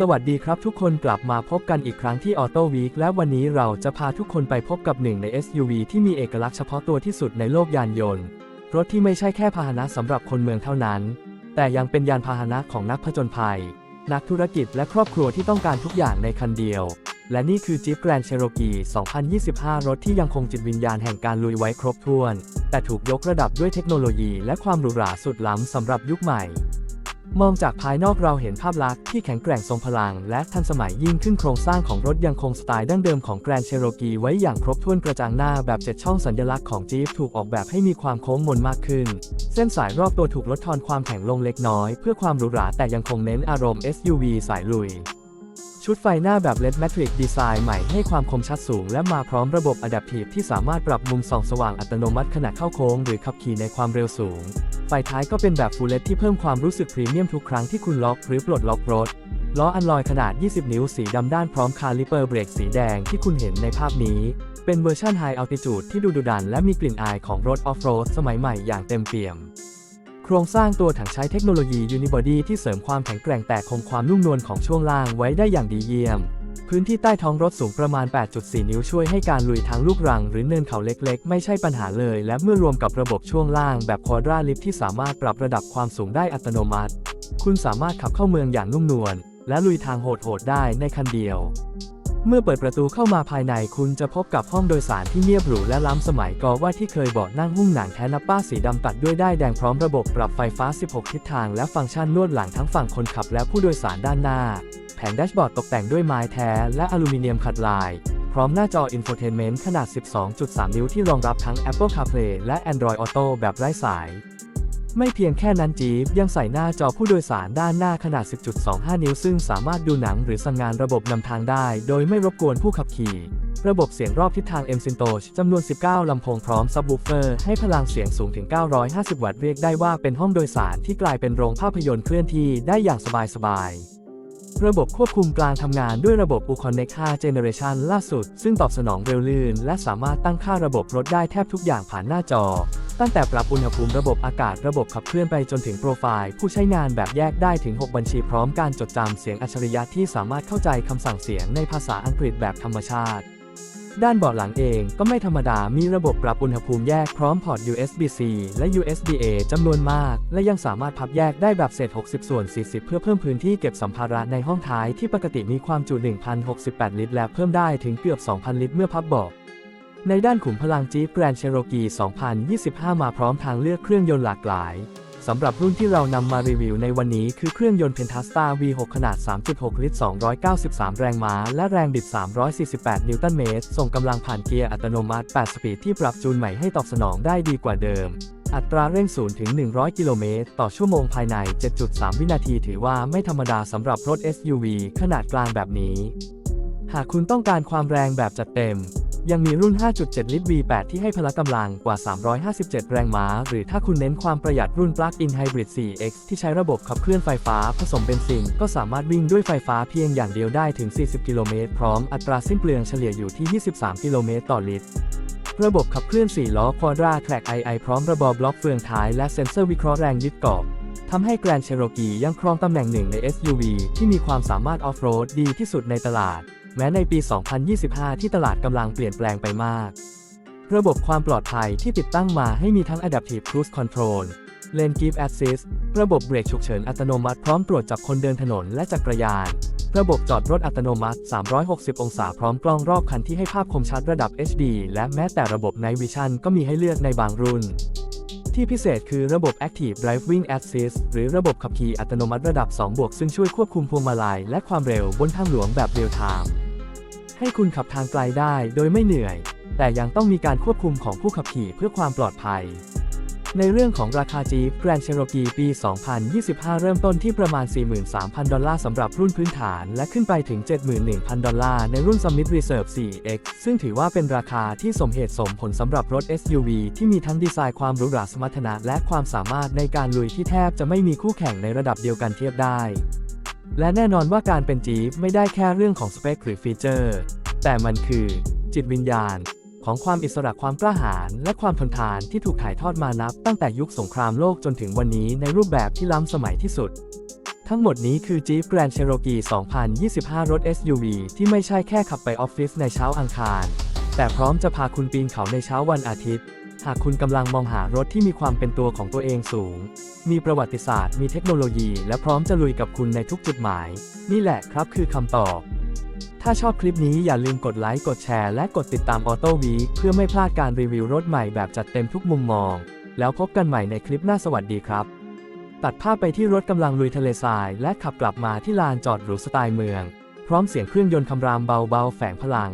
สวัสดีครับทุกคนกลับมาพบกันอีกครั้งที่ Auto Week และวันนี้เราจะพาทุกคนไปพบกับหนึ่งใน SUV ที่มีเอกลักษณ์เฉพาะตัวที่สุดในโลกยานยนต์ รถที่ไม่ใช่แค่พาหนะสำหรับคนเมืองเท่านั้น แต่ยังเป็นยานพาหนะของนักผจญภัย นักธุรกิจและครอบครัวที่ต้องการทุกอย่างในคันเดียว และนี่คือ Jeep Grand Cherokee 2025 รถที่ยังคงจิตวิญญาณแห่งการลุยไว้ครบถ้วน แต่ถูกยกระดับด้วยเทคโนโลยีและความหรูหราสุดล้ำสำหรับยุคใหม่ มองจากภายนอกเราเห็นภาพลักษณ์ที่แข็งแกร่งทรงพลัง และทันสมัยยิ่งขึ้นโครงสร้างของรถยังคงสไตล์ดั้งเดิมของ Grand Cherokee ไว้อย่างครบถ้วนกระจังหน้าแบบ7ช่องสัญลักษณ์ของ Jeep ถูกออกแบบให้มีความโค้งมนมากขึ้น เส้นสายรอบตัวถูกลดทอนความแข็งลงเล็กน้อย เพื่อความหรูหราแต่ยังคงเน้นอารมณ์ SUV สายลุยชุดไฟหน้าแบบ LED Matrix ดีไซน์ใหม่ให้ความคมชัดสูง และมาพร้อมระบบ Adaptive ที่สามารถปรับมุมส่องสว่างอัตโนมัติขณะเข้าโค้งหรือขับขี่ในความเร็วสูง ไฟท้ายก็เป็นแบบ Full LED ที่เพิ่มความรู้สึกพรีเมียมทุกครั้งที่คุณล็อกหรือปลดล็อกรถ ล้ออันลอยขนาด 20 นิ้วสีดำด้านพร้อมคาลิเปอร์เบรกสีแดงที่คุณเห็นในภาพนี้ เป็นเวอร์ชัน High Altitude ที่ดูดุดันและมีกลิ่นอายของรถออฟโรดสมัยใหม่อย่างเต็มเปี่ยม โครงสร้างตัวถังใช้เทคโนโลยี Unibody ที่เสริมความแข็งแกร่งแต่คงความนุ่มนวลของช่วงล่างไว้ได้อย่างดีเยี่ยม พื้นที่ใต้ท้องรถสูงประมาณ 8.4 นิ้วช่วยให้การลุยทางลูกรัง หรือเนินเขาเล็กๆ ไม่ใช่ปัญหาเลย และเมื่อรวมกับระบบช่วงล่างแบบคอร์ดราลิฟที่สามารถปรับระดับความสูงได้อัตโนมัติ คุณสามารถขับเข้าเมืองอย่างนุ่มนวลและลุยทางโหดๆได้ในคันเดียว เมื่อเปิดประตูเข้ามาภายในคุณจะพบกับห้องโดยสารที่เงียบหรูและล้ำสมัยกอว่าที่เคยเบาะนั่งหุ้มหนังแท้นับป้าสีดำตัดด้วยได้แดงพร้อมระบบปรับไฟฟ้า 16 ทิศทางและฟังก์ชันนวดหลังทั้งฝั่งคนขับและผู้โดยสารด้านหน้า แผงแดชบอร์ดตกแต่งด้วยไม้แท้และอลูมิเนียมขัดลาย พร้อมหน้าจออินโฟเทนเมนต์ขนาด 12.3 นิ้วที่รองรับทั้ง Apple CarPlay และ Android Auto แบบไร้สาย ไม่เพียงแค่นั้นจีฟยังใส่หน้าจอผู้โดยสารด้านหน้าขนาด 10.25 นิ้ว ซึ่งสามารถดูหนังหรือสั่งงานระบบนำทางได้ โดยไม่รบกวนผู้ขับขี่ ระบบเสียงรอบทิศทาง M s y n t o จำนวน 19 ลำโพงพร้อมซับวูเฟอร์ให้พลังเสียงสูงถึง 950 วัตต์เรียกได้ว่าเป็นห้องโดยสารที่กลายเป็นโรงภาพยนตร์เคลื่อนที่ได้อย่างสบายๆระบบควบคุมกลางทำงานด้วยระบบ Uconnect 5 Generation ล่าสุด ซึ่งตอบสนองเร็วลื่น และสามารถตั้งค่าระบบรถได้แทบทุกอย่างผ่านหน้าจอ ตั้งแต่ปรับอุณหภูมิระบบอากาศระบบขับเคลื่อนไปจนถึงโปรไฟล์ ผู้ใช้งานแบบแยกได้ถึง 6 บัญชีพร้อมการจดจำเสียงอัจฉริยะที่สามารถเข้าใจคำสั่งเสียงในภาษาอังกฤษแบบธรรมชาติ ด้านเบาะหลังเองก็ไม่ธรรมดามีระบบปรับอุณหภูมิแยกพร้อมพอร์ต USB-C และ USB-A จำนวนมาก และยังสามารถพับแยกได้แบบเศษ 60 ส่วน 40 เพื่อเพิ่มพื้นที่เก็บสัมภาระในห้องท้ายที่ปกติมีความจุ 1,068 ลิตร และเพิ่มได้ถึงเกือบ 2,000 ลิตรเมื่อพับเบาะ ในด้านขุมพลัง Jeep Grand Cherokee 2025 มาพร้อมทางเลือกเครื่องยนต์หลากหลาย สำหรับรุ่นที่เรานำมารีวิวในวันนี้คือเครื่องยนต์ Pentastar V6 ขนาด 3.6 ลิตร 293 แรงม้า และแรงบิด 348 นิวตันเมตร ส่งกำลังผ่านเกียร์อัตโนมัติ 8 สปีดที่ปรับจูนใหม่ให้ตอบสนองได้ดีกว่าเดิม อัตราเร่ง0ถึง 100 กิโลเมตร ต่อชั่วโมงภายใน 7.3 วินาที ถือว่าไม่ธรรมดาสำหรับรถ SUV ขนาดกลางแบบนี้ หากคุณต้องการความแรงแบบจัดเต็ม ยังมีรุ่น 5.7 ลิตร V8 ที่ให้พละกำลังกว่า 357 แรงม้า หรือถ้าคุณเน้นความประหยัดรุ่น Plug-in Hybrid 4X ที่ใช้ระบบขับเคลื่อนไฟฟ้าผสมเบนซิน ก็สามารถวิ่งด้วยไฟฟ้าเพียงอย่างเดียวได้ถึง 40 กิโลเมตร พร้อมอัตราสิ้นเปลืองเฉลี่ยอยู่ที่ 23 กิโลเมตรต่อลิตรระบบขับเคลื่อน 4 ล้อ Quadra Track II พร้อมระบบบล็อกเฟืองท้ายและเซ็นเซอร์วิเคราะห์แรงยึดเกาะทำให้ Grand Cherokee ยังครองตำแหน่งหนึ่งใน SUV ที่มีความสามารถออฟโรดดีที่สุดในตลาด แม้ในปี 2025 ที่ตลาดกำลังเปลี่ยนแปลงไปมาก ระบบความปลอดภัยที่ติดตั้งมาให้มีทั้ง Adaptive Cruise Control Lane Keep Assist ระบบเบรกฉุกเฉินอัตโนมัติพร้อมตรวจจับคนเดินถนนและจักรยาน ระบบจอดรถอัตโนมัติ 360 องศาพร้อมกล้องรอบคันที่ให้ภาพคมชัดระดับ HD และแม้แต่ระบบ Night Vision ก็มีให้เลือกในบางรุ่น ที่พิเศษคือระบบ Active Driving Assist หรือระบบขับขี่อัตโนมัติระดับ 2 บวก ซึ่งช่วยควบคุมพวงมาลัยและความเร็วบนทางหลวงแบบเรียลไทม์ ให้คุณขับทางไกลได้โดยไม่เหนื่อย แต่ยังต้องมีการควบคุมของผู้ขับขี่เพื่อความปลอดภัย ในเรื่องของราคา Jeep Grand Cherokee ปี 2025 เริ่มต้นที่ประมาณ 43,000 ดอลลาร์สำหรับรุ่นพื้นฐาน และขึ้นไปถึง 71,000 ดอลลาร์ในรุ่น Summit Reserve 4X ซึ่งถือว่าเป็นราคาที่สมเหตุสมผลสำหรับรถ SUV ที่มีทั้งดีไซน์ความหรูหราสมรรถนะและความสามารถในการลุยที่แทบจะไม่มีคู่แข่งในระดับเดียวกันเทียบได้ และแน่นอนว่าการเป็น Jeep ไม่ได้แค่เรื่องของสเปคหรือฟีเจอร์ แต่มันคือจิตวิญญาณ ของความอิสระความกล้าหาญและความทนทานที่ถูกถ่ายทอดมานับ ตั้งแต่ยุคสงครามโลกจนถึงวันนี้ในรูปแบบที่ล้ำสมัยที่สุด ทั้งหมดนี้คือ Jeep Grand Cherokee 2025 รถ SUV ที่ไม่ใช่แค่ขับไปออฟฟิศในเช้าอังคาร แต่พร้อมจะพาคุณปีนเขาในเช้าวันอาทิตย์ หากคุณกำลังมองหารถที่มีความเป็นตัวของตัวเองสูง มีประวัติศาสตร์ มีเทคโนโลยี และพร้อมจะลุยกับคุณในทุกจุดหมาย นี่แหละครับคือคำตอบ ถ้าชอบคลิปนี้อย่าลืมกดไลค์ กดแชร์ และกดติดตาม Auto Week เพื่อไม่พลาดการรีวิวรถใหม่แบบจัดเต็มทุกมุมมอง แล้วพบกันใหม่ในคลิปหน้าสวัสดีครับ ตัดภาพไปที่รถกำลังลุยทะเลทราย และขับกลับมาที่ลานจอดหรูสไตล์เมือง พร้อมเสียงเครื่องยนต์คำรามเบาๆแฝงพลัง